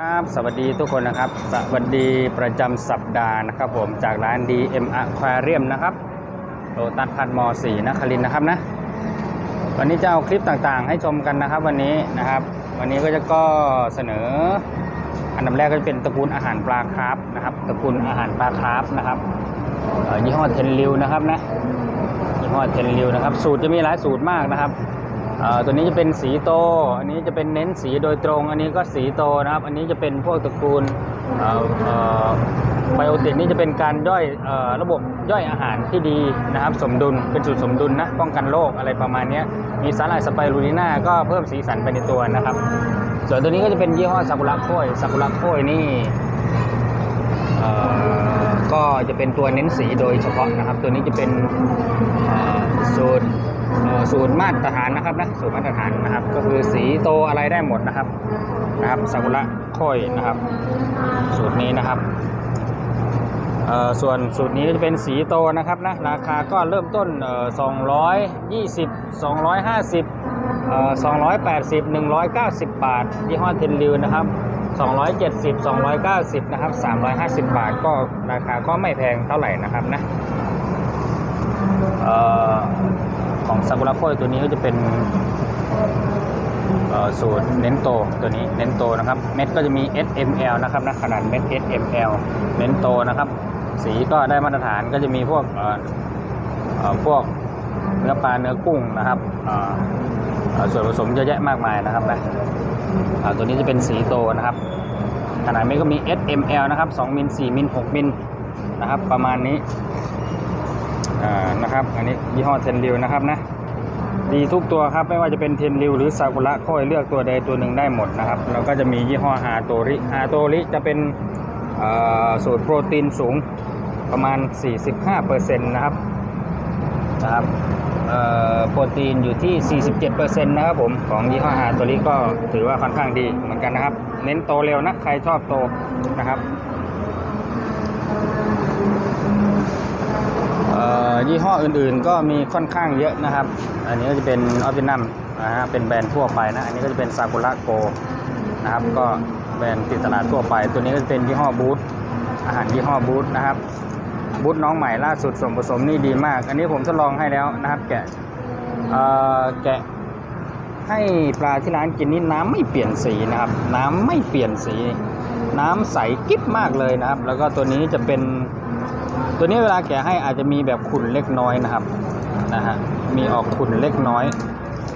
ครับสวัสดีทุกคนนะครับ สวัสดีประจำสัปดาห์นะครับผมจากร้าน DM Aquarium นะครับโลตัสพัดม4นครินนะครับนะ วันนี้จะเอาคลิปต่างๆ ให้ชมกันนะครับวันนี้นะครับ วันนี้ก็จะก็เสนอ อันดับแรกก็จะเป็นตระกูลอาหารปลาคราฟนะครับตระกูลอาหารปลาคราฟนะครับยี่ห้อเทนริวนะครับนะยี่ห้อเทนริวนะครับ สูตรจะมีหลายสูตรมากนะครับ ตัวนี้จะเป็นสีโต อันนี้จะเป็นเน้นสีโดยตรง อันนี้ก็สีโตนะครับ อันนี้จะเป็นพวกตระกูลไบโอติกนี่จะเป็นการย่อยอระบบย่อยอาหารที่ดีนะครับ สมดุลเป็นสูตรสมดุลนะป้องกันโรคอะไรประมาณนี้มีสาหร่ายสไปรูลิน่าก็เพิ่มสีสันไปในตัวนะครับ ส่วนตัวนี้ก็จะเป็นยี่ห้อซากุระโค้ยซากุระโค้ยนี่ ก็จะเป็นตัวเน้นสีโดยเฉพาะนะครับ ตัวนี้จะเป็นสูตรสูตรมาตรฐานนะครับนะสูตรมาตรฐานนะครับ ก็คือสีโตอะไรได้หมดนะครับนะครับซากุระโค้ยนะครับ สูตรนี้นะครับเออส่วนสูตรนี้จะเป็นสีโตนะครับนะราคาก็เริ่มต้นเอ่อ220 250เอ่อ280 190 บาทยี่ห้อเทนริวนะครับ 270 290 นะครับ 350 บาทก็ราคาก็ไม่แพงเท่าไหร่นะครับนะออของซากุระโคตัวนี้ก็จะเป็นเอ่อสูตรเน้นโตตัวนี้เน้นโตนะครับ เม็ดก็จะมี S M L นะครับนะขนาดเม็ด S M L เน้นโตนะครับ สีก็ได้มาตรฐานก็จะมีพวกพวกเนื้อปลาเนื้อกุ้งนะครับส่วนผสมเยอะแยะมากมายนะครับนะ ตัวนี้จะเป็นสีโตนะครับ ขนาดเม็ดก็มี S M L นะครับ2มิล4มิล6มิลนะครับ ประมาณนี้นะครับ อันนี้ยี่ห้อเทนริวนะครับนะดีทุกตัวครับ ไม่ว่าจะเป็นเทนริวหรือซากุระค่อยเลือกตัวใดตัวหนึ่งได้หมดนะครับ แล้วก็จะมียี่ห้อฮาโตริฮาโตริจะเป็นสูตรโปรตีนสูงประมาณ 45%นะครับนะครับ โปรตีนอยู่ที่ 47%นะครับผมของยี่ห้อฮาโตริก็ถือว่าค่อนข้างดีเหมือนกันนะครับ เน้นโตเร็วนะใครชอบโตนะครับยี่ห้ออื่นๆก็มีค่อนข้างเยอะนะครับ อันนี้ก็จะเป็นออฟฟินัมนะฮะเป็นแบรนด์ทั่วไปนะ อันนี้ก็จะเป็นซากุระโกนะครับ ก็แบรนด์ติดตลาดทั่วไป ตัวนี้ก็จะเป็นยี่ห้อบูธอาหารยี่ห้อบูธนะครับ บูธน้องใหม่ล่าสุดส่วนผสมนี่ดีมาก อันนี้ผมทดลองให้แล้วนะครับแกะเออแกะให้ปลาที่ร้านกินนี่น้ำไม่เปลี่ยนสีนะครับ น้ำไม่เปลี่ยนสี น้ำใสกิ๊บมากเลยนะครับ แล้วก็ตัวนี้จะเป็นตัวนี้เวลาแกะให้อาจจะมีแบบขุ่นเล็กน้อยนะครับนะฮะมีออกขุ่นเล็กน้อย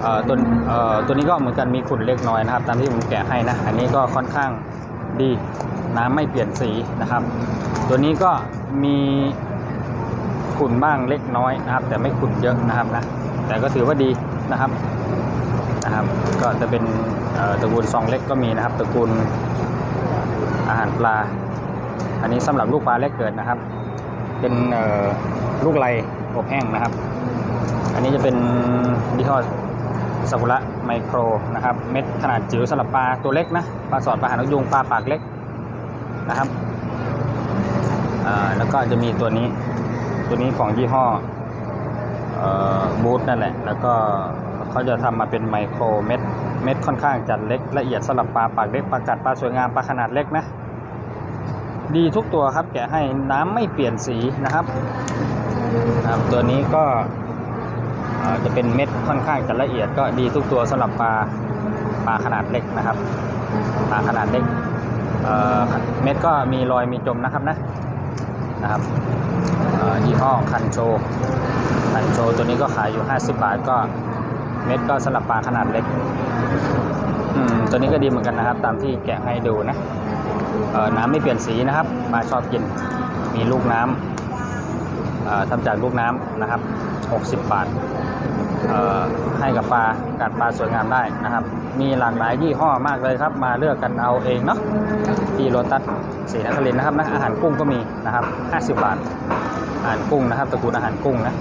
เออตัวเออตัวนี้ก็เหมือนกันมีขุ่นเล็กน้อยนะครับ ตามที่ผมแกะให้นะ อันนี้ก็ค่อนข้างดี น้ำไม่เปลี่ยนสีนะครับ ตัวนี้ก็มีขุ่นบ้างเล็กน้อยนะครับ แต่ไม่ขุ่นเยอะนะครับนะแต่ก็ถือว่าดีนะครับนะครับก็จะเป็นตระกูลซองเล็กก็มีนะครับตระกูลอาหารปลา อันนี้สำหรับลูกปลาเล็กเกิดนะครับ เป็นลูกไรอบแห้งนะครับ อันนี้จะเป็นยี่ห้อซากุระไมโครนะครับ เม็ดขนาดจิ๋วสำหรับปลาตัวเล็กนะปลาสอดปลาหางนกยุงปลาปากเล็ก นะครับแล้วก็จะมีตัวนี้ตัวนี้ของยี่ห้อบูธนั่นแหละ แล้วก็เขาจะทำมาเป็นไมโครเม็ดเม็ดค่อนข้างจัดเล็กละเอียดสำหรับปลาปากเล็กปลากัดปลาสวยงามปลาขนาดเล็กนะ ดีทุกตัวครับแกะให้น้ำไม่เปลี่ยนสีนะครับครับ ตัวนี้ก็จะเป็นเม็ดค่อนข้างจะละเอียดก็ดีทุกตัวสำหรับปลาปลาขนาดเล็กนะครับปลาขนาดเล็ก เเม็ดก็มีรอยมีจมนะครับนะนะครับยี่ห้อคันโชคันโชตัวนี้ก็ขายอยู่ 50 บาทก็เม็ดก็สำหรับปลาขนาดเล็กอืมตัวนี้ก็ดีเหมือนกันนะครับ ตามที่แกะให้ดูนะน้ำไม่เปลี่ยนสีนะครับปลาชอบกินมีลูกน้ำทำจากลูกน้ำนะครับ 60 บาทให้กับปลากัดปลาสวยงามได้นะครับ มีหลากหลายยี่ห้อมากเลยครับ มาเลือกกันเอาเองเนาะที่โรตัสศรีนครินนะครับนะอาหารกุ้งก็มีนะครับ50 บาท อาหารกุ้งนะครับตระกูลอาหารกุ้งนะ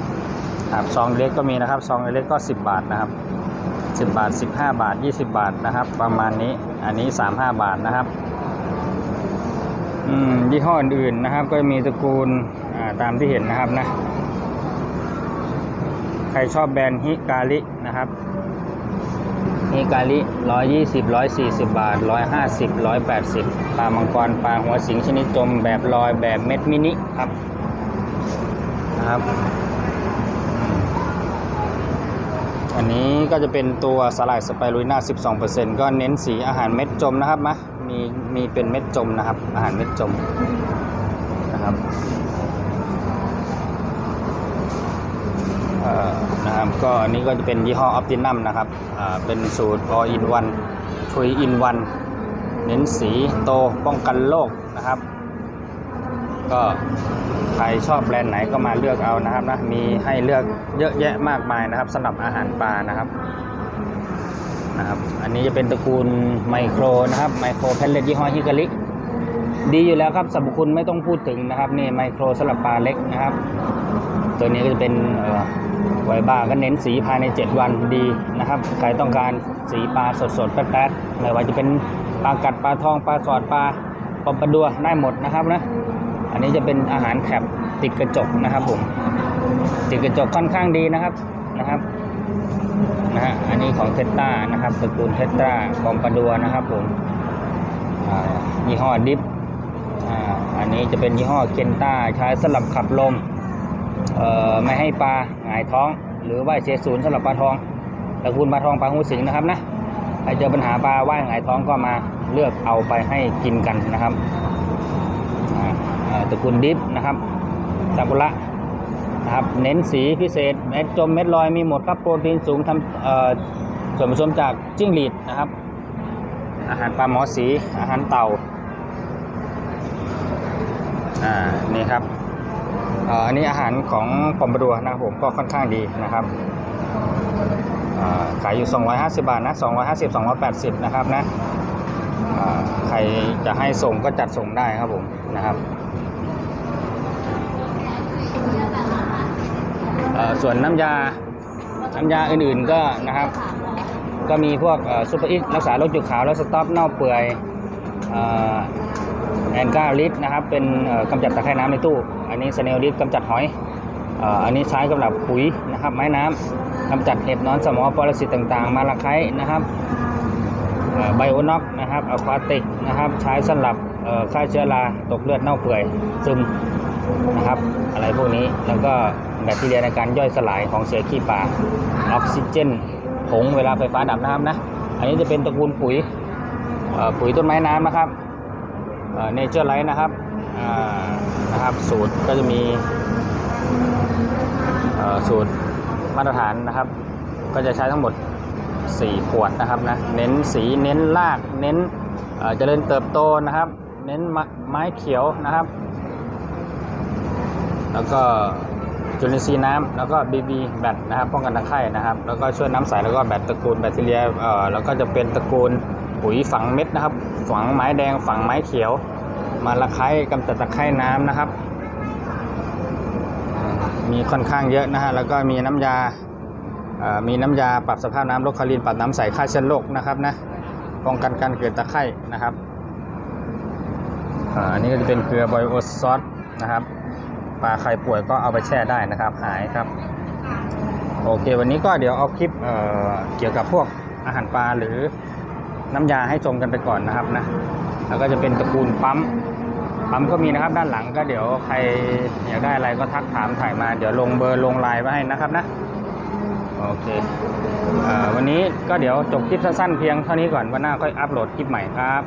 ครับซองเล็กก็มีนะครับซองเล็กก็ 10 บาทนะครับ10 บาท 15 บาท 20 บาทนะครับ ประมาณนี้อันนี้ 35 บาทนะครับอืมยี่ห้ออื่นๆนะครับ ก็มีตระกูลอ่าตามที่เห็นนะครับนะใครชอบแบรนด์ฮิกาลินะครับ ตฮิกาลิร้อยยี่สิบร้อยสี่สิบบาทร้อยห้าสิบร้อยแปดสิบปลามังกรปลาหัวสิงชนิดจมแบบลอยแบบเม็ดมินิครับนะครับ อันนี้ก็จะเป็นตัวสลายสไปรูลิน่า12%ก็เน้นสีอาหารเม็ดจมนะครับมะมีมีเป็นเม็ดจมนะครับ อาหารเม็ดจมนะครับเอ่อ นะครับ ก็อันนี้ก็จะเป็นยี่ห้อออ t ตินัมนะครับเป็นสูตร all in one 3 in one เน้นสีโตป้องกันโรคนะครับ ก็ใครชอบแบรนด์ไหนก็มาเลือกเอานะครับนะมีให้เลือกเยอะแยะมากมายนะครับสำหรับอาหารปลานะครับนะครับ อันนี้จะเป็นตระกูลไมโครนะครับไมโครแพนเลตยี่ห้อฮิกาลิดีอยู่แล้วครับสรรพคุณไม่ต้องพูดถึงนะครับนี่ไมโครสำหรับปลาเล็กนะครับ ตัวนี้ก็จะเป็น ไวบ้าก็เน้นสีภายใน 7 วันดีนะครับ ใครต้องการสีปลาสดๆ แป๊ดๆ ไม่ว่าจะเป็นปลากัดปลาทองปลาสอดปลาปอมปลาดัวได้หมดนะครับนะ อันนี้จะเป็นอาหารแคบติดกระจกนะครับผม ติดกระจกค่อนข้างดีนะครับนะครับนะฮะ อันนี้ของเทสตานะครับตระกูลเทสตาบอมปาดัวนะครับผมยี่ห้อดิฟอ,อันนี้จะเป็นยี่ห้อเคนต้าใช้สำหรับขับลม ไม่ให้ปลาหงายท้อง หรือว่าเสียศูนย์สำหรับปลาทองตระกูลปลาทองปลาหูสิงนะครับนะใครเจอปัญหาปลาว่ายหงายท้องก็มาเลือกเอาไปให้กินกันนะครับตระกูลดิฟนะครับซากุระนะครับเน้นสีพิเศษเม็ดจมเม็ดลอยมีหมดครับโปรตีนสูงทำส่วนผสมจากจิ้งหรีดนะครับ อาหารปลาหมอสีอาหารเต่าอ่านี่ครับ อันนี้อาหารของปอมบดัวนะครับผมก็ค่อนข้างดีนะครับอ่าขายอยู่ 250 บาทนะ 250 280 นะครับนะใครจะให้ส่งก็จัดส่งได้ครับผมนะครับส่วนน้ำยา น้ำยาอื่นๆก็นะครับ ก็มีพวกซูเปอร์อิทรักษาโรคจุดขาวและสต็อปเน่าเปื่อยแอนก้าลิตนะครับ เป็นกำจัดตะไคร่น้ำในตู้ อันนี้สเนลลิตกำจัดหอยอันนี้ใช้สำหรับปุ๋ยนะครับ ไม้น้ำกำจัดเห็บนอนสมอปรสิตต่างๆ มาละไคร้นะครับไบโอน็อกนะครับอะควาติกนะครับ ใช้สำหรับฆ่าเชื้อราตกเลือดเน่าเปื่อยซึมนะครับ อะไรพวกนี้แล้วก็แบคทีเรียในการย่อยสลายของเศษขี้ปลาออกซิเจนผงเวลาไฟฟ้าดับนะครับนะ อันนี้จะเป็นตระกูลปุ๋ยปุ๋ยต้นไม้น้ำนะครับเนเจอร์ไลท์นะครับ นะครับสูตรก็จะมีสูตรมาตรฐานนะครับ ก็จะใช้ทั้งหมด 4 ขวดนะครับนะเน้นสีเน้นรากเน้นเจริญเติบโตนะครับ เน้นไม้ไม้เขียวนะครับ แล้วก็จุลินทรีย์น้ำแล้วก็บีบีแบตนะครับป้องกันตะไคร่นะครับ แล้วก็ช่วยน้ำใสแล้วก็แบตตระกูลแบคทีเรียเอ่อแล้วก็จะเป็นตระกูลปุ๋ยฝังเม็ดนะครับ ฝังไม้แดงฝังไม้เขียว มาละไคร้กำจัดตะไคร่น้ำนะครับ มีค่อนข้างเยอะนะฮะแล้วก็มีน้ำยามีน้ำยาปรับสภาพน้ำลดคลอรีนปรับน้ำใสฆ่าเชื้อโรคนะครับนะป้องกันการเกิดตะไคร่นะครับอันนี้ก็จะเป็นเกลือไบโอซอสนะครับปลาใครป่วยก็เอาไปแช่ได้นะครับ หายครับ โอเค วันนี้ก็เดี๋ยวเอาคลิปเเกี่ยวกับพวกอาหารปลาหรือน้ำยาให้ชมกันไปก่อนนะครับนะแล้วก็จะเป็นตระกูลปั๊ม ปั๊มก็มีนะครับด้านหลังก็เดี๋ยวใครอยากได้อะไรก็ทักถามถ่ายมาเดี๋ยวลงเบอร์ลงไลน์ไว้ให้นะครับนะโอเควันนี้ก็เดี๋ยวจบคลิปสั้นๆเพียงเท่านี้ก่อนวันหน้าค่อยอัปโหลดคลิปใหม่ครับ